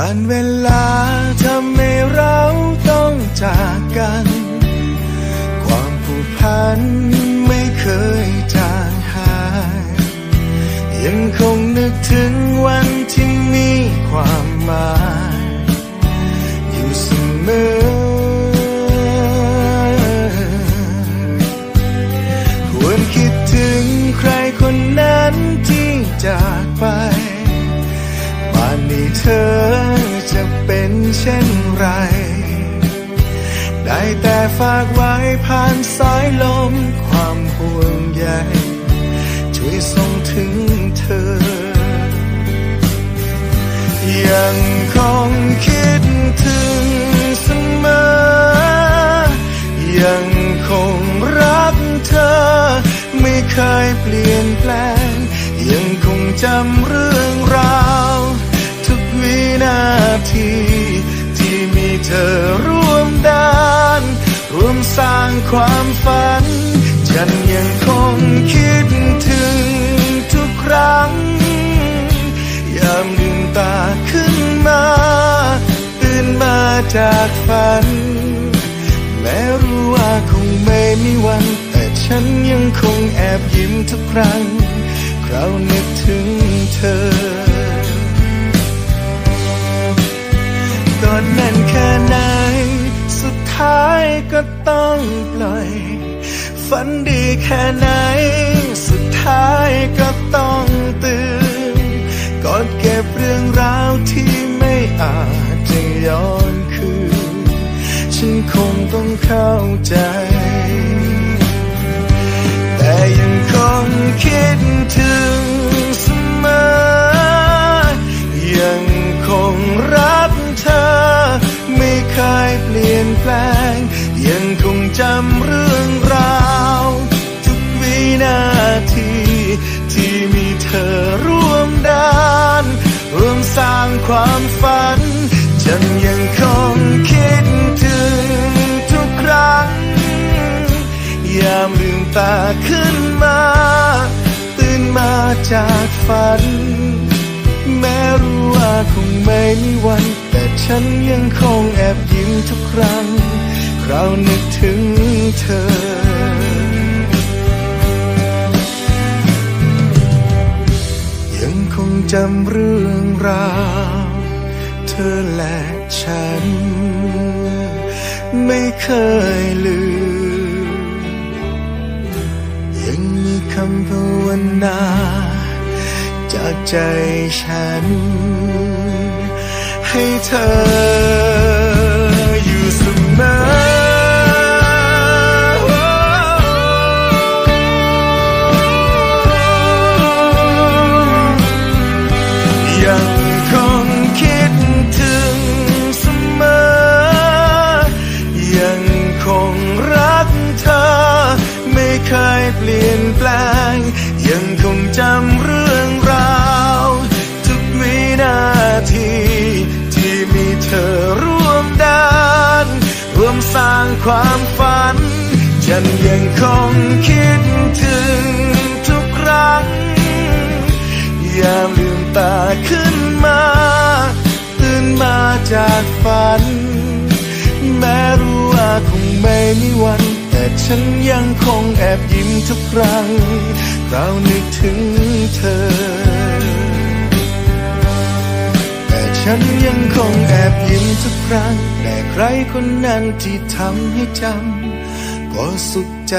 การเวลาทำให้เราต้องจากกัน ความผูกพันไม่เคยจางหาย ยังคงนึกถึงวันที่มีความหมาย ฝากไว้ผ่านสายลม ความห่วงใยช่วยส่งถึงเธอ ยังคงคิดถึงเสมอ ยังคงรักเธอ ไม่เคยเปลี่ยนแปลงยัง สร้างความฝัน ฉันยังคงคิดถึงทุกครั้ง ยามลืมตาขึ้นมา ตื่นมาจากฝัน แม้รู้ว่าคงไม่มีวัน แต่ฉันยังคงแอบยิ้มทุกครั้ง คราวนึกถึงเธอ ก็ต้องปล่อย ฝันดีแค่ไหน สุดท้ายก็ต้องตื่นกอดเก็บเรื่องราวที่ไม่อาจจะย้อนคืน ฉันคงต้องเข้าใจ แต่ยังคงคิดถึงำเรื่องราว ทุกวินาที ที่มีเธอร่วมดานร่วมสร้างความฝัน ฉันยังคงคิดถึงทุกครั้ง ยามลืมตาขึ้นมา ตื่นมาจากฝัน แม้รู้ว่าคงไม่มีวัน แต่ฉันยังคงแอบยิ้มทุกครั้งคราวนึกถึง เธอ ยังคงจำเรื่องราว เธอและฉัน ไม่เคยลืม ยังมีคำภาวนา จากใจฉัน ให้เธอ ยังคงรักเธอ ไม่เคยเปลี่ยนแปลง ยังคงจำเรื่องราว ทุกวินาที ที่มีเธอร่วมดานร่วมสร้างความฝัน ฉันยังคงคิดถึงทุกครั้งยามลืมตาขึ้นมา ตื่นมาจากฝัน คงไม่มีวัน แต่ฉันยังคงแอบยิ้มทุกครั้งเรานึกถึงเธอ แต่ฉันยังคงแอบยิ้มทุกครั้ง แต่ใครคนนั้นที่ทำให้จำก็สุขใจ